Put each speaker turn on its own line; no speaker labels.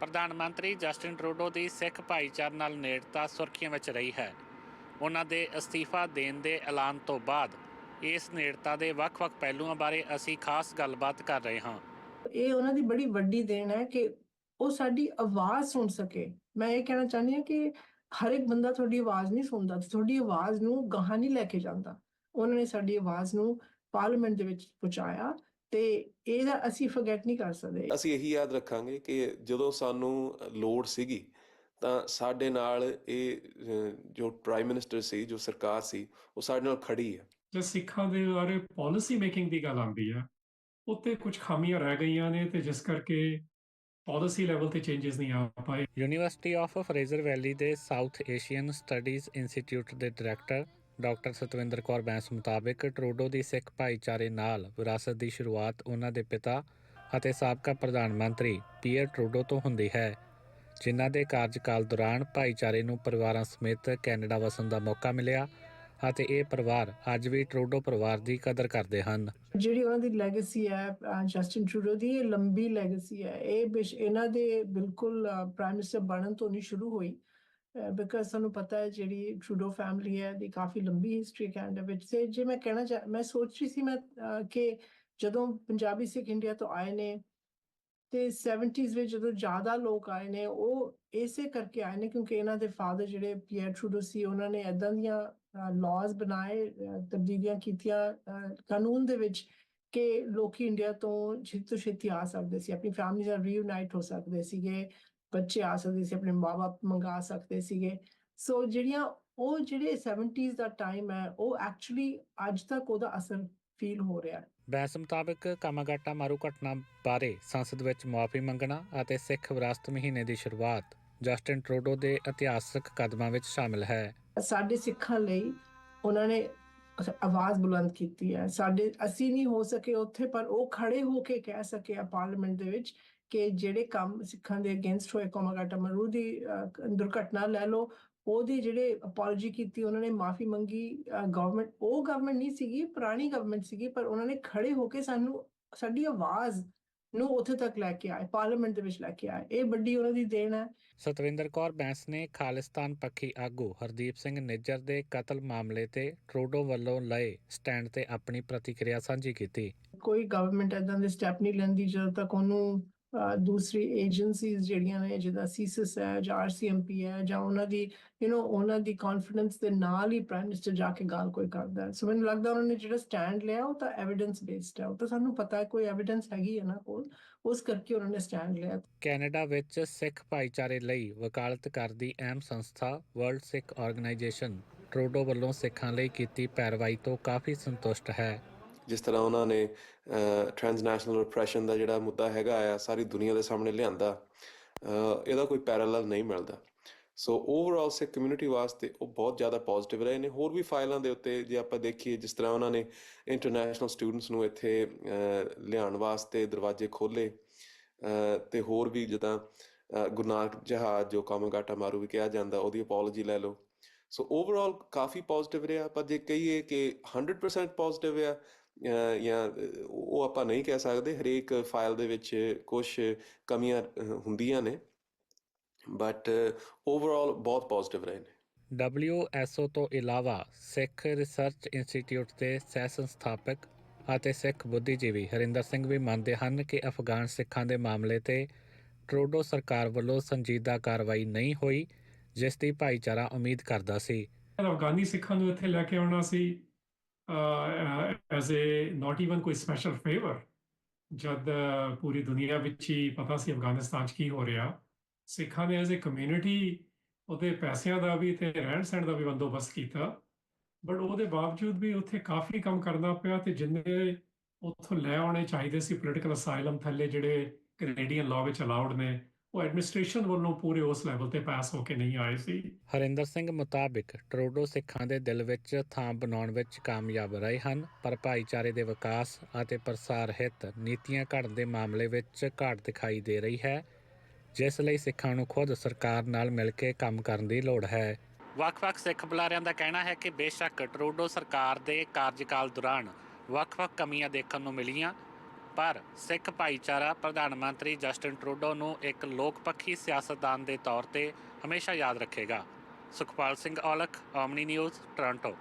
ਪ੍ਰਧਾਨ ਮੰਤਰੀ Justin Trudeau ਦੀ ਸਿੱਖ ਭਾਈਚਾਰੇ ਨਾਲ ਨੇੜਤਾ ਸੁਰਖੀਆਂ ਵਿੱਚ ਰਹੀ ਹੈ। ਉਹਨਾਂ ਦੇ ਅਸਤੀਫਾ ਦੇਣ ਦੇ ਐਲਾਨ ਤੋਂ ਬਾਅਦ ਇਸ ਨੇੜਤਾ ਦੇ ਵੱਖ-ਵੱਖ ਪਹਿਲੂਆਂ ਬਾਰੇ ਅਸੀਂ ਖਾਸ ਗੱਲਬਾਤ ਕਰ ਰਹੇ ਹਾਂ।
ਇਹ ਉਹਨਾਂ ਦੀ ਬੜੀ ਵੱਡੀ ਦੇਣ ਹੈ ਕਿ ਉਹ ਸਾਡੀ ਆਵਾਜ਼ ਸੁਣ ਸਕੇ। ਮੈਂ ਇਹ ਕਹਿਣਾ ਚਾਹੁੰਦੀ ਹਾਂ ਕਿ ਹਰ ਇੱਕ ਬੰਦਾ ਤੁਹਾਡੀ ਆਵਾਜ਼ ਨਹੀਂ ਸੁਣਦਾ, ਤੁਹਾਡੀ ਆਵਾਜ਼ ਨੂੰ ਗਾਹਾਂ ਨਹੀਂ ਲੈ ਕੇ ਜਾਂਦਾ। ਉਹਨਾਂ ਨੇ ਸਾਡੀ ਆਵਾਜ਼ ਨੂੰ ਪਾਰਲੀਮੈਂਟ ਦੇ ਵਿੱਚ ਪਹੁੰਚਾਇਆ। ਤੇ ਇਹਦਾ ਅਸੀਂ ਫੋਰਗੇਟ ਨਹੀਂ ਕਰ ਸਕਦੇ।
ਅਸੀਂ ਇਹੀ ਯਾਦ ਰੱਖਾਂਗੇ ਕਿ ਜਦੋਂ ਸਾਨੂੰ ਲੋੜ ਸੀਗੀ ਤਾਂ ਸਾਡੇ ਨਾਲ ਇਹ ਜੋ ਪ੍ਰਾਈਮ ਮਿਨਿਸਟਰ ਸੀ ਜੋ ਸਰਕਾਰ ਸੀ ਉਹ ਸਾਡੇ ਨਾਲ ਖੜੀ ਹੈ
ਜੇ ਸਿੱਖਾਂ ਦੇ ਬਾਰੇ ਪਾਲਿਸੀ ਮੇਕਿੰਗ ਦੀ ਗੱਲ ਆਉਂਦੀ ਹੈ ਉੱਤੇ ਕੁਝ ਖਾਮੀਆਂ ਰਹਿ ਗਈਆਂ ਨੇ ਤੇ ਜਿਸ ਕਰਕੇ ਪਾਲਿਸੀ ਲੈਵਲ ਤੇ ਚੇਂਜਸ ਨਹੀਂ ਆ ਪਾਏ।
ਯੂਨੀਵਰਸਿਟੀ ਆਫ ਫਰੇਜ਼ਰ ਵੈਲੀ ਦੇ ਸਾਊਥ ਏਸ਼ੀਅਨ ਸਟੱਡੀਜ਼ ਇੰਸਟੀਚਿਊਟ ਦੇ ਡਾਇਰੈਕਟਰ ਡਾਕਟਰ ਸਤਵਿੰਦਰ ਕੌਰ ਬੈਂਸ ਮੁਤਾਬਕ ਟਰੂਡੋ ਦੀ ਸਿੱਖ ਭਾਈਚਾਰੇ ਨਾਲ ਵਿਰਾਸਤ ਦੀ ਸ਼ੁਰੂਆਤ ਉਹਨਾਂ ਦੇ ਪਿਤਾ ਅਤੇ ਸਾਬਕਾ ਪ੍ਰਧਾਨ ਮੰਤਰੀ ਪੀਅਰ ਟਰੂਡੋ ਤੋਂ ਹੁੰਦੀ ਹੈ, ਜਿਨ੍ਹਾਂ ਦੇ ਕਾਰਜਕਾਲ ਦੌਰਾਨ ਭਾਈਚਾਰੇ ਨੂੰ ਪਰਿਵਾਰਾਂ ਸਮੇਤ ਕੈਨੇਡਾ ਵਸਣ ਦਾ ਮੌਕਾ ਮਿਲਿਆ ਅਤੇ ਇਹ ਪਰਿਵਾਰ ਅੱਜ ਵੀ ਟਰੂਡੋ ਪਰਿਵਾਰ ਦੀ ਕਦਰ ਕਰਦੇ ਹਨ।
ਜਿਹੜੀ ਉਹਨਾਂ ਦੀ ਲੈਗੇਸੀ ਹੈ ਜਸਟਿਨ ਟਰੂਡੋ ਦੀ, ਇਹ ਲੰਬੀ ਲੈਗੇਸੀ ਹੈ। ਇਹ ਇਹਨਾਂ ਦੇ ਬਿਲਕੁਲ ਪ੍ਰਾਈਮ ਮਿਨਿਸਟਰ ਬਣਨ ਤੋਂ ਨਹੀਂ ਸ਼ੁਰੂ ਹੋਈ। ਬਿਕਾਜ਼ ਸਾਨੂੰ ਪਤਾ ਹੈ ਜਿਹੜੀ ਟਰੂਡੋ ਫੈਮਿਲੀ ਹੈ, ਦੀ ਕਾਫੀ ਲੰਬੀ ਹਿਸਟਰੀ ਕੈਨੇਡਾ ਵਿੱਚ ਤੇ ਜੇ ਮੈਂ ਕਹਿਣਾ ਮੈਂ ਸੋਚ ਰਹੀ ਸੀ ਮੈਂ ਕਿ ਜਦੋਂ ਪੰਜਾਬੀ ਸਿੱਖ ਇੰਡੀਆ ਤੋਂ ਆਏ ਨੇ ਤੇ 70s ਵਿੱਚ ਜਦੋਂ ਜ਼ਿਆਦਾ ਲੋਕ ਆਏ ਨੇ, ਉਹ ਇਸੇ ਕਰਕੇ ਆਏ ਨੇ ਕਿਉਂਕਿ ਇਹਨਾਂ ਦੇ ਫਾਦਰ ਜਿਹੜੇ ਪੀਅਰ ਟਰੂਡੋ ਸੀ, ਉਹਨਾਂ ਨੇ ਇਦਾਂ ਦੀਆਂ ਲਾਜ਼ ਬਣਾਏ ਤਬਦੀਲੀਆਂ ਕੀਤੀਆਂ ਕਾਨੂੰਨ ਦੇ ਵਿੱਚ ਕਿ ਲੋਕੀ ਇੰਡੀਆ ਤੋਂ ਛੇਤੀ ਤੋਂ ਛੇਤੀ ਆ ਸਕਦੇ ਸੀ, ਆਪਣੀ ਫੈਮਿਲੀ ਨਾਲ ਰੀਯੂਨਾਈਟ ਹੋ ਸਕਦੇ ਸੀਗੇ ਬੱਚੇ ਆ ਸਕਦੇ ਸੀ ਆਪਣੇ ਮਾਪੇ ਮੰਗਾ ਸਕਦੇ ਸੀਗੇ। ਸੋ ਜਿਹੜੀਆਂ ਉਹ ਜਿਹੜੇ 70s ਦਾ ਟਾਈਮ ਹੈ ਉਹ ਐਕਚੁਅਲੀ ਅੱਜ ਤੱਕ ਉਹਦਾ ਅਸਰ ਫੀਲ ਹੋ ਰਿਹਾ ਹੈ।
ਬੈਂਸ ਮੁਤਾਬਕ ਕਾਮਾਗਾਟਾ ਮਾਰੂ ਘਟਨਾ ਬਾਰੇ ਸੰਸਦ ਵਿੱਚ ਮੁਆਫੀ ਮੰਗਣਾ ਅਤੇ ਸਿੱਖ ਵਿਰਾਸਤ ਮਹੀਨੇ ਦੀ ਸ਼ੁਰੂਆਤ ਜਸਟਿਨ ਟਰੂਡੋ ਦੇ ਇਤਿਹਾਸਕ ਕਦਮਾਂ ਵਿੱਚ ਸ਼ਾਮਿਲ ਹੈ।
ਸਾਡੇ ਸਿੱਖਾਂ ਲਈ ਉਹਨਾਂ ਨੇ ਆਵਾਜ਼ ਬੁਲੰਦ ਕੀਤੀ ਹੈ। ਸਾਡੇ ਅਸੀਂ ਨਹੀਂ ਹੋ ਸਕੇ ਉੱਥੇ ਪਰ ਉਹ ਖੜੇ ਹੋ ਕੇ ਕਹਿ ਸਕੇ ਆ ਪਾਰਲੀਮੈਂਟ ਦੇ ਵਿੱਚ ਕਿ ਜਿਹੜੇ ਕੰਮ ਸਿੱਖਾਂ ਦੇ ਅਗੇਂਸਟ ਹੋਏ ਕੋਮਾਗਾਟਾ ਮਰੂ ਦੀ ਦੁਰਘਟਨਾ ਲੈ ਲਓ ਉਹਦੀ ਜਿਹੜੇ ਅਪੋਲੋਜੀ ਕੀਤੀ ਉਹਨਾਂ ਨੇ ਮਾਫੀ ਮੰਗੀ ਗਵਰਨਮੈਂਟ ਉਹ ਗਵਰਨਮੈਂਟ ਨਹੀਂ ਸੀਗੀ ਪੁਰਾਣੀ ਗਵਰਨਮੈਂਟ ਸੀਗੀ ਪਰ ਉਹਨਾਂ ਨੇ ਖੜੇ ਹੋ ਕੇ ਸਾਨੂੰ ਸਾਡੀ ਆਵਾਜ਼ ਨੂੰ ਉੱਥੇ ਤੱਕ ਲੈ ਕੇ ਆਏ ਪਾਰਲੀਮੈਂਟ ਦੇ ਵਿੱਚ ਲੈ ਕੇ ਆਏ। ਇਹ ਵੱਡੀ ਉਹਨਾਂ ਦੀ ਦੇਣ ਹੈ।
ਸਤਵਿੰਦਰ ਕੌਰ ਬੈਂਸ ਨੇ ਖਾਲਿਸਤਾਨ ਪੱਖੀ ਆਗੂ ਹਰਦੀਪ ਸਿੰਘ ਨਿੱਜਰ ਦੇ ਕਤਲ ਮਾਮਲੇ ਤੇ ਟਰੂਡੋ ਵੱਲੋਂ ਲਏ ਸਟੈਂਡ ਤੇ ਆਪਣੀ ਪ੍ਰਤੀਕਿਰਿਆ ਸਾਂਝੀ ਕੀਤੀ।
ਕੋਈ ਗਵਰਨਮੈਂਟ ਏਦਾਂ ਦੇ ਸਟੈਪ ਨਹੀਂ ਲੈਂਦੀ ਜਦੋਂ ਤੱਕ ਉਹਨੂੰ ਦੂਸਰੀ ਏਜੰਸੀਜ਼ ਜਿਹੜੀਆਂ ਨੇ, ਜਿੱਦਾਂ ਸੀਸਿਸ ਹੈ ਜਾਂ ਆਰਸੀਐਮਪੀ ਹੈ ਜਾਂ ਉਹਨਾਂ ਦੀ ਯੂ نو ਉਹਨਾਂ ਦੀ ਕੌਨਫੀਡੈਂਸ ਦੇ ਨਾਲ ਹੀ ਪ੍ਰਾਈਮ ਮਿਨਿਸਟਰ ਜਾ ਕੇ ਗੱਲ ਕੋਈ ਕਰਦਾ ਸੋ ਮੈਨੂੰ ਲੱਗਦਾ ਉਹਨਾਂ ਨੇ ਜਿਹੜਾ ਸਟੈਂਡ ਲਿਆ, ਉਹ ਤਾਂ ਐਵੀਡੈਂਸ ਬੇਸਡ ਹੈ। ਉਹ ਤਾਂ ਸਾਨੂੰ ਪਤਾ ਹੈ ਕੋਈ ਐਵੀਡੈਂਸ ਹੈਗੀ ਹੈ ਨਾ ਕੋਲ, ਉਸ ਕਰਕੇ ਉਹਨਾਂ ਨੇ ਸਟੈਂਡ ਲਿਆ।
ਕੈਨੇਡਾ ਵਿੱਚ ਸਿੱਖ ਭਾਈਚਾਰੇ ਲਈ ਵਕਾਲਤ ਕਰਦੀ ਅਹਿਮ ਸੰਸਥਾ ਵਰਲਡ ਸਿੱਖ ਆਰਗੇਨਾਈਜੇਸ਼ਨ, ਟਰੂਡੋ ਵੱਲੋਂ ਸਿੱਖਾਂ ਲਈ ਕੀਤੀ ਪੈਰਵਾਈ ਤੋਂ ਕਾਫੀ ਸੰਤੁਸ਼ਟ ਹੈ।
ਜਿਸ ਤਰ੍ਹਾਂ ਉਹਨਾਂ ਨੇ ਟ੍ਰਾਂਸਨੈਸ਼ਨਲ ਰਿਪਰੈਸ਼ਨ ਦਾ ਜਿਹੜਾ ਮੁੱਦਾ ਹੈਗਾ ਆ ਸਾਰੀ ਦੁਨੀਆ ਦੇ ਸਾਹਮਣੇ ਲਿਆਂਦਾ ਇਹਦਾ ਕੋਈ ਪੈਰਲਲ ਨਹੀਂ ਮਿਲਦਾ। ਸੋ ਓਵਰਆਲ ਸਿੱਖ ਕਮਿਊਨਿਟੀ ਵਾਸਤੇ ਉਹ ਬਹੁਤ ਜ਼ਿਆਦਾ ਪੋਜ਼ਿਟਿਵ ਰਹੇ ਨੇ। ਹੋਰ ਵੀ ਫਾਈਲਾਂ ਦੇ ਉੱਤੇ ਜੇ ਆਪਾਂ ਦੇਖੀਏ ਜਿਸ ਤਰ੍ਹਾਂ ਉਹਨਾਂ ਨੇ ਇੰਟਰਨੈਸ਼ਨਲ ਸਟੂਡੈਂਟਸ ਨੂੰ ਇੱਥੇ ਲਿਆਉਣ ਵਾਸਤੇ ਦਰਵਾਜ਼ੇ ਖੋਲੇ ਤੇ ਹੋਰ ਵੀ ਜਿੱਦਾਂ ਅਹ, ਗੁਰੂ ਨਾਨਕ ਜਹਾਜ਼ ਜੋ ਕਾਮਗਾਟਾ ਮਾਰੂ ਵੀ ਕਿਹਾ ਜਾਂਦਾ ਉਹਦੀ ਅਪੋਲੋਜੀ ਲੈ ਲਓ। ਸੋ ਓਵਰਆਲ ਕਾਫੀ ਪੋਜ਼ਿਟਿਵ ਰਿਹਾ ਪਰ ਜੇ ਕਹੀਏ ਕਿ 100% ਪੋਜ਼ਿਟਿਵ ਆ ਜਾਂ ਉਹ ਆਪਾਂ ਨਹੀਂ ਕਹਿ ਸਕਦੇ ਹਰੇਕ ਫਾਈਲ ਦੇ ਵਿੱਚ ਕੁਝ ਕਮੀਆਂ ਹੁੰਦੀਆਂ ਨੇ। ਬਟ ਓਵਰਆਲ ਬਹੁਤ ਪੋਜ਼ਿਟਿਵ ਰਹੇ ਨੇ।
WSO ਤੋਂ ਇਲਾਵਾ ਸਿੱਖ ਰਿਸਰਚ ਇੰਸਟੀਚਿਊਟ ਦੇ ਸਹਿ ਸੰਸਥਾਪਕ ਅਤੇ ਸਿੱਖ ਬੁੱਧੀਜੀਵੀ ਹਰਿੰਦਰ ਸਿੰਘ ਵੀ ਮੰਨਦੇ ਹਨ ਕਿ ਅਫਗਾਨ ਸਿੱਖਾਂ ਦੇ ਮਾਮਲੇ ਤੇ ਟਰੂਡੋ ਸਰਕਾਰ ਵੱਲੋਂ ਸੰਜੀਦਾ ਕਾਰਵਾਈ ਨਹੀਂ ਹੋਈ ਜਿਸ ਦੀ ਭਾਈਚਾਰਾ ਉਮੀਦ ਕਰਦਾ ਸੀ।
ਅਫਗਾਨੀ ਸਿੱਖਾਂ ਨੂੰ ਇੱਥੇ ਲੈ ਕੇ ਆਉਣਾ ਸੀ। ਐਜ਼ ਅ ਨਾਟ ਇਵਨ ਕੋਈ ਸਪੈਸ਼ਲ ਫੇਵਰ ਜਦ ਪੂਰੀ ਦੁਨੀਆ ਵਿੱਚ ਹੀ ਪਤਾ ਸੀ ਅਫਗਾਨਿਸਤਾਨ 'ਚ ਕੀ ਹੋ ਰਿਹਾ ਸਿੱਖਾਂ ਨੇ ਐਜ਼ ਅ ਕਮਿਊਨਿਟੀ ਉਹਦੇ ਪੈਸਿਆਂ ਦਾ ਵੀ ਤੇ ਰਹਿਣ ਸਹਿਣ ਦਾ ਵੀ ਬੰਦੋਬਸਤ ਕੀਤਾ ਬਟ ਉਹਦੇ ਬਾਵਜੂਦ ਵੀ ਉੱਥੇ ਕਾਫੀ ਕੰਮ ਕਰਨਾ ਪਿਆ ਤੇ ਜਿੰਨੇ ਉੱਥੋਂ ਲੈ ਆਉਣੇ ਚਾਹੀਦੇ ਸੀ ਪੋਲੀਟੀਕਲ ਅਸਾਈਲਮ ਥੱਲੇ ਜਿਹੜੇ ਕੈਨੇਡੀਅਨ ਲਾਅ ਵਿੱਚ ਅਲਾਉਡ ਨੇ ਉਹ ਐਡਮਿਨਿਸਟ੍ਰੇਸ਼ਨ ਵੱਲੋਂ ਪੂਰੇ ਉਸ ਲੈਵਲ ਤੇ ਪਾਸ ਹੋ ਕੇ ਨਹੀਂ ਆਏ ਸੀ।
ਹਰਿੰਦਰ ਸਿੰਘ ਮੁਤਾਬਿਕ ਟਰੂਡੋ ਸਿੱਖਾਂ ਦੇ ਦਿਲ ਵਿੱਚ ਥਾਂ ਬਣਾਉਣ ਵਿੱਚ ਕਾਮਯਾਬ ਰਹੇ ਹਨ ਪਰ ਭਾਈਚਾਰੇ ਦੇ ਵਿਕਾਸ ਅਤੇ ਪ੍ਰਸਾਰ ਹਿੱਤ ਨੀਤੀਆਂ ਘੜਨ ਦੇ ਮਾਮਲੇ ਵਿੱਚ ਘਾਟ ਦਿਖਾਈ ਦੇ ਰਹੀ ਹੈ ਜਿਸ ਲਈ ਸਿੱਖਾਂ ਨੂੰ ਖੁਦ ਸਰਕਾਰ ਨਾਲ ਮਿਲ ਕੇ ਕੰਮ ਕਰਨ ਦੀ ਲੋੜ ਹੈ। ਵੱਖ-ਵੱਖ ਸਿੱਖ ਬੁਲਾਰਿਆਂ ਦਾ ਕਹਿਣਾ ਹੈ ਕਿ ਬੇਸ਼ੱਕ ਟਰੂਡੋ ਸਰਕਾਰ ਦੇ ਕਾਰਜਕਾਲ ਦੌਰਾਨ ਵੱਖ-ਵੱਖ ਕਮੀਆਂ ਦੇਖਣ ਨੂੰ ਮਿਲੀਆਂ ਪਰ ਸਿੱਖ ਭਾਈਚਾਰਾ ਪ੍ਰਧਾਨ ਮੰਤਰੀ ਜਸਟਿਨ ਟਰੂਡੋ ਨੂੰ ਇੱਕ ਲੋਕਪੱਖੀ ਸਿਆਸਤਦਾਨ ਦੇ ਤੌਰ ਤੇ ਹਮੇਸ਼ਾ ਯਾਦ ਰੱਖੇਗਾ। Sukhpal Singh Aulakh Omni News Toronto